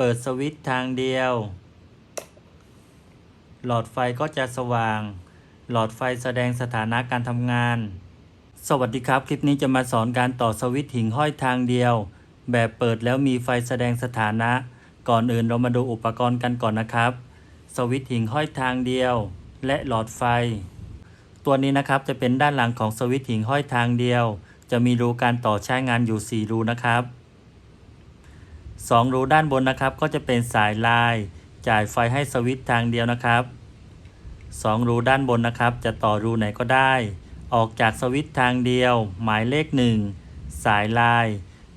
เปิดสวิตช์ทางเดียว หลอดไฟก็จะสว่าง หลอดไฟแสดงสถานะการทำงาน สวัสดีครับ คลิปนี้จะมาสอนการต่อสวิตช์หิ่งห้อยทางเดียว แบบเปิดแล้วมีไฟแสดงสถานะ ก่อนอื่นเรามาดูอุปกรณ์กันก่อนนะครับ สวิตช์หิ่งห้อยทางเดียว และหลอดไฟ ตัวนี้นะครับจะเป็นด้านหลังของสวิตช์หิ่งห้อยทางเดียว จะมีรูการต่อใช้งานอยู่ 4 รูนะครับ 2 รูด้านบนนะครับ ก็จะเป็นสายลาย จ่ายไฟให้สวิตช์ทางเดียวนะครับ 2 รูด้านบนนะครับ จะต่อรูไหนก็ได้ ออกจากสวิตช์ทางเดียว หมายเลข 1 สายลาย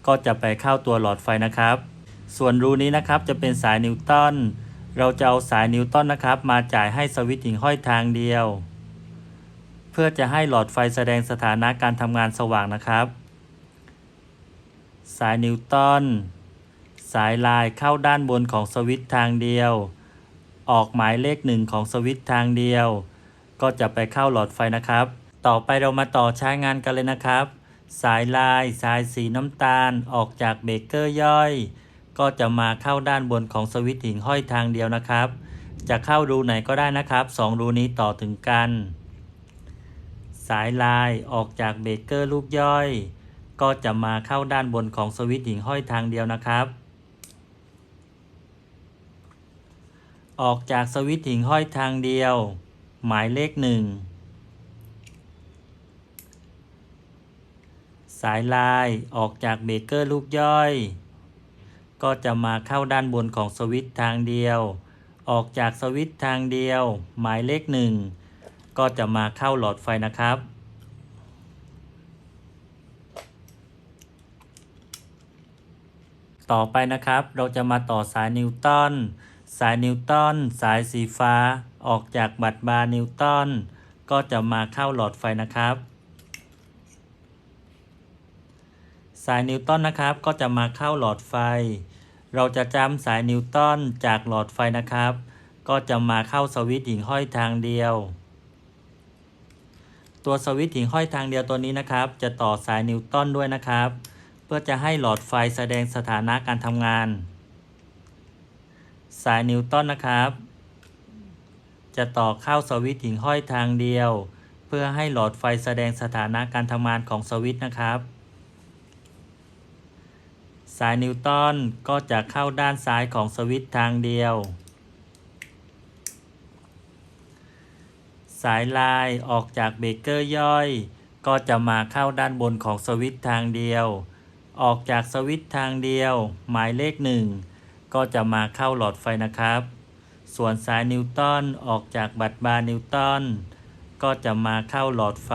ก็จะไปเข้าตัวหลอดไฟนะครับ ส่วนรูนี้นะครับจะเป็นสายนิวตันเราจะเอาสายนิวตันนะครับ มาจ่ายให้สวิตช์หิ่งห้อยทางเดียว เพื่อจะให้หลอดไฟแสดงสถานะการทำงานสว่างนะครับ สายนิวตัน สายลายเข้าด้านบนของสวิตช์ทางเดียว ออกหมายเลขหนึ่งของสวิตช์ทางเดียว ก็จะไปเข้าหลอดไฟนะครับ ต่อไปเรามาต่อใช้งานกันเลยนะครับ สายลายสายสีน้ำตาลออกจากเบรกเกอร์ย่อย ก็จะมาเข้าด้านบนของสวิตช์หิ่งห้อยทางเดียวนะครับ จะเข้ารูไหนก็ได้นะครับสองรูนี้ต่อถึงกัน สายลายออกจากเบรกเกอร์ลูกย่อยก็จะมาเข้าด้านบนของสวิตช์หิ่งห้อยทางเดียวนะครับ ออกจากสวิตช์หิ่งห้อยทางเดียว หมายเลขหนึ่งสายลายออกจากเบเกอร์ลูกย่อย ก็จะมาเข้าด้านบนของสวิตช์ทางเดียว ออกจากสวิตช์ทางเดียว หมายเลขหนึ่งก็จะมาเข้าหลอดไฟนะครับ ต่อไปนะครับเราจะมาต่อสายนิวตัน สายนิวตันสายสีฟ้าออกจากบัตรบาร์นิวตันก็จะมาเข้าหลอดไฟนะครับ สายนิวตันนะครับก็จะมาเข้าหลอดไฟ เราจะจำสายนิวตันจากหลอดไฟนะครับ ก็จะมาเข้าสวิตช์หิ่งห้อยทางเดียว ตัวสวิตช์หิ่งห้อยทางเดียวตัวนี้นะครับ จะต่อสายนิวตันด้วยนะครับ เพื่อจะให้หลอดไฟแสดงสถานะการทำงาน สายนิวตันนะครับ จะต่อเข้าสวิตช์หิ่งห้อยทางเดียว เพื่อให้หลอดไฟแสดงสถานะการทำงานของสวิตช์นะครับ สายนิวตันก็จะเข้าด้านซ้ายของสวิตช์ทางเดียว สายลายออกจากเบเกอร์ย่อย ก็จะมาเข้าด้านบนของสวิตช์ทางเดียว ออกจากสวิตช์ทางเดียว หมายเลขหนึ่ง ก็จะมาเข้าหลอดไฟนะครับ ส่วนสายนิวตันออกจากบัตรบาร์นิวตันก็จะมาเข้าหลอดไฟ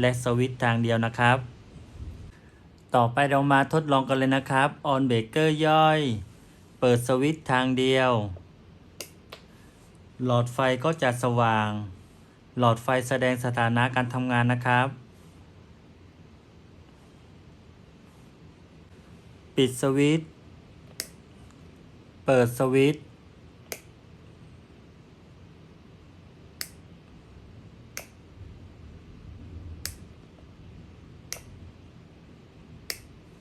และสวิตช์ทางเดียวนะครับ ต่อไปเรามาทดลองกันเลยนะครับออนเบรกเกอร์ย่อย เปิดสวิตช์ทางเดียว หลอดไฟก็จะสว่าง หลอดไฟแสดงสถานะการทำงานนะครับ ปิดสวิตช์ เปิดสวิตช์